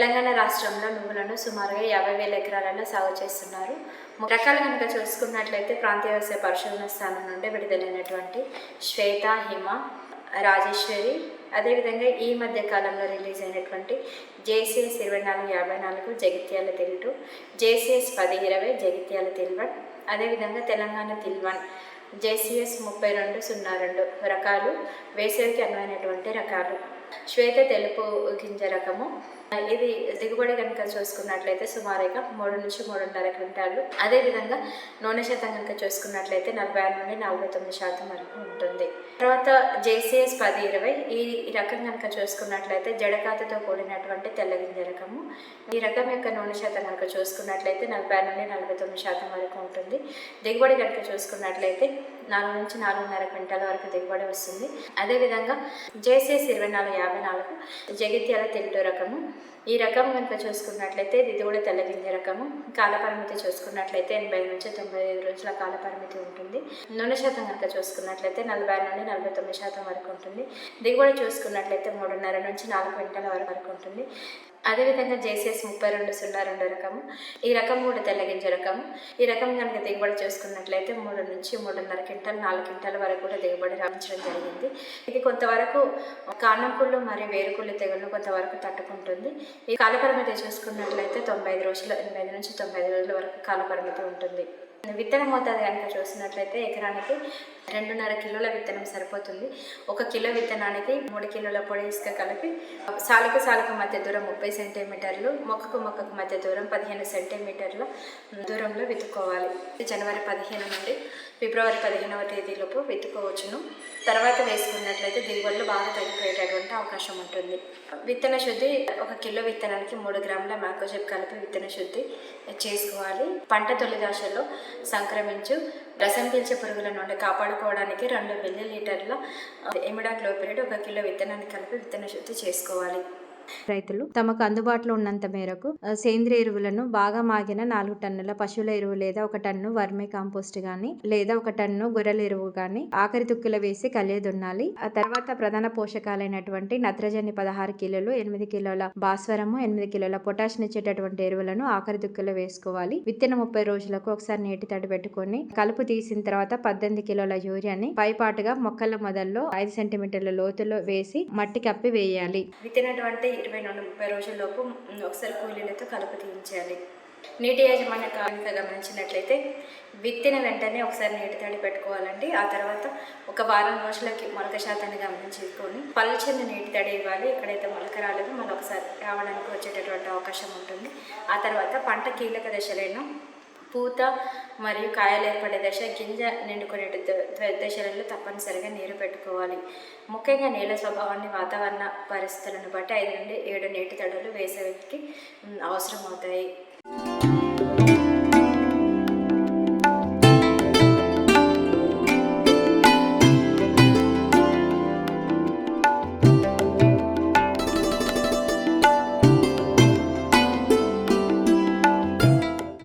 తెలంగాణ రాష్ట్రంలో నువ్వులను సుమారుగా యాభై వేల ఎకరాలలో సాగు చేస్తున్నారు. రకాలు కనుక చూసుకున్నట్లయితే ప్రాంతీయ వ్యవసాయ పరిశోధన స్థానం నుండి విడుదలైనటువంటి శ్వేత హిమ రాజేశ్వరి అదేవిధంగా ఈ మధ్య కాలంలో రిలీజ్ అయినటువంటి జేసీఎస్ ఇరవై నాలుగు యాభై నాలుగు జగిత్యాల తెలుగు జేసీఎస్ పది ఇరవై జగిత్యాల తిల్వన్ అదేవిధంగా తెలంగాణ తిల్వన్ జేసీఎస్ ముప్పై రెండు సున్నా రెండు రకాలు వేసవికి అనువైనటువంటి రకాలు. శ్వేత తెలుపు గింజ రకము. ఇది దిగుబడి కనుక చూసుకున్నట్లయితే సుమారుగా మూడు నుంచి మూడున్నర క్వింటాలు. అదేవిధంగా నూనె శాతం కనుక చూసుకున్నట్లయితే నలభై ఆరు నుండి నలభై తొమ్మిది శాతం వరకు ఉంటుంది. తర్వాత జేసీఎస్ పది ఇరవై. ఈ రకం కనుక చూసుకున్నట్లయితే జడకాతతో కూడినటువంటి తెల్ల గింజ రకము. ఈ రకం యొక్క నూనె శాతం కనుక చూసుకున్నట్లయితే నలభై ఆరు నుండి నలభై తొమ్మిది శాతం వరకు ఉంటుంది. దిగుబడి కనుక చూసుకున్నట్లయితే నాలుగు నుంచి నాలుగున్నర క్వింటాల వరకు దిగుబడి వస్తుంది. అదేవిధంగా జేసీఎస్ ఇరవై నాలుగు యాభై నాలుగు జగిత్యాల తెలుగు రకము ఈ రకం కనుక చూసుకున్నట్లయితే ఇది కూడా తెల్లగింజ రకము. కాలపరిమితి చూసుకున్నట్లయితే ఎనభై నుంచి తొంభై ఐదు రోజుల కాలపరిమితి ఉంటుంది. నూనె శాతం కనుక చూసుకున్నట్లయితే నలభై నుండి నలభై తొమ్మిది శాతం వరకు ఉంటుంది. దిగుబడి చూసుకున్నట్లయితే మూడున్నర నుంచి నాలుగు క్వింటాల వరకు వరకు ఉంటుంది. అదేవిధంగా జేసీఎస్ ముప్పై రెండు సున్నా రెండు రకము. ఈ రకం కూడా తెల్లగింజ రకము. ఈ రకం కనుక దిగుబడి చూసుకున్నట్లయితే మూడు నుంచి మూడున్నర క్వింటల్ నాలుగు క్వింటాల వరకు కూడా దిగుబడి రాణించడం జరిగింది. ఇది కొంతవరకు కాండంకుళ్ళు మరియు వేరుకుళ్ళు తెగుళ్ళు కొంతవరకు తట్టుకుంటుంది. ఈ కాలపరిమితి చూసుకున్నట్లయితే తొంభై ఐదు రోజులు ఎనభై ఐదు నుంచి తొంభై ఐదు రోజుల వరకు కాలపరిమితి ఉంటుంది. విత్తన మోతాదు కనుక చూసినట్లయితే ఎకరానికి రెండున్నర కిలోల విత్తనం సరిపోతుంది. ఒక కిలో విత్తనానికి మూడు కిలోల పొడి ఇసుక కలిపి సాలుకు సాలుకు మధ్య దూరం ముప్పై సెంటీమీటర్లు మొక్కకు మొక్కకు మధ్య దూరం పదిహేను సెంటీమీటర్ల దూరంలో విత్తుకోవాలి జనవరి పదిహేను నుండి ఫిబ్రవరి పదిహేనవ తేదీలోపు విత్తుకోవచ్చును తర్వాత వేసుకున్నట్లయితే దిగుబడులు బాగా తగ్గిపోయేటటువంటి అవకాశం ఉంటుంది. విత్తన శుద్ధి ఒక కిలో విత్తనానికి మూడు గ్రాముల మ్యాకోజెప్ కలిపి విత్తన శుద్ధి చేసుకోవాలి. పంట తొలి దశలో సంక్రమించు రసం పీల్చే పురుగుల నుండి వాడుకోవడానికి రెండు మిల్లీ లీటర్ల ఎమిడాక్లోపిరేట్ ఒక కిలో విత్తనాన్ని కలిపి విత్తన శుద్ధి చేసుకోవాలి. రైతులు తమకు అందుబాటులో ఉన్నంత మేరకు సేంద్రియ ఎరువులను బాగా మాగిన నాలుగు టన్నుల పశువుల ఎరువు లేదా ఒక టన్ను వర్మి కాంపోస్ట్ గాని లేదా ఒక టన్ను గొర్రెల ఎరువు గాని ఆఖరి తుక్కుల వేసి కలియదున్నాలి. ఆ తర్వాత ప్రధాన పోషకాలైనటువంటి నత్రజని పదహారు కిలోలు ఎనిమిది కిలోల భాస్వరము ఎనిమిది కిలోల పొటాష్ ఇచ్చేటటువంటి ఎరువులను ఆఖరి తుక్కులో వేసుకోవాలి. విత్తన ముప్పై రోజులకు ఒకసారి నీటి తడి పెట్టుకొని కలుపు తీసిన తర్వాత పద్దెనిమిది కిలోల యూరియాని పైపాటుగా మొక్కల మొదల్లో ఐదు సెంటీమీటర్ల లోతులో వేసి మట్టి కప్పి వేయాలి. విత్తినటువంటి ఇరవై నుండి ముప్పై రోజుల్లోపు ఒకసారి కూలీలతో కలుపు తీయించాలి. నీటి యాజమాన్య కారణంగా గమనించినట్లయితే విత్తిన వెంటనే ఒకసారి నీటి తడి పెట్టుకోవాలండి. ఆ తర్వాత ఒక వారం రోజులకి మొలక శాతాన్ని గమనించుకొని పల్చని నీటి తడి ఇవ్వాలి. ఎక్కడైతే మొలక రాలేదో మళ్ళీ ఒకసారి రావడానికి వచ్చేటటువంటి అవకాశం ఉంటుంది. ఆ తర్వాత పంట కీలక దశలైన పూత మరియు కాయలు ఏర్పడే దశ గింజ నిండుకునే ద- దశలలో తప్పనిసరిగా నీరు పెట్టుకోవాలి. ముఖ్యంగా నీళ్ళ స్వభావాన్ని వాతావరణ పరిస్థితులను బట్టి ఐదు నుండి ఏడు నీటి తడులు వేసవికి అవసరం అవుతాయి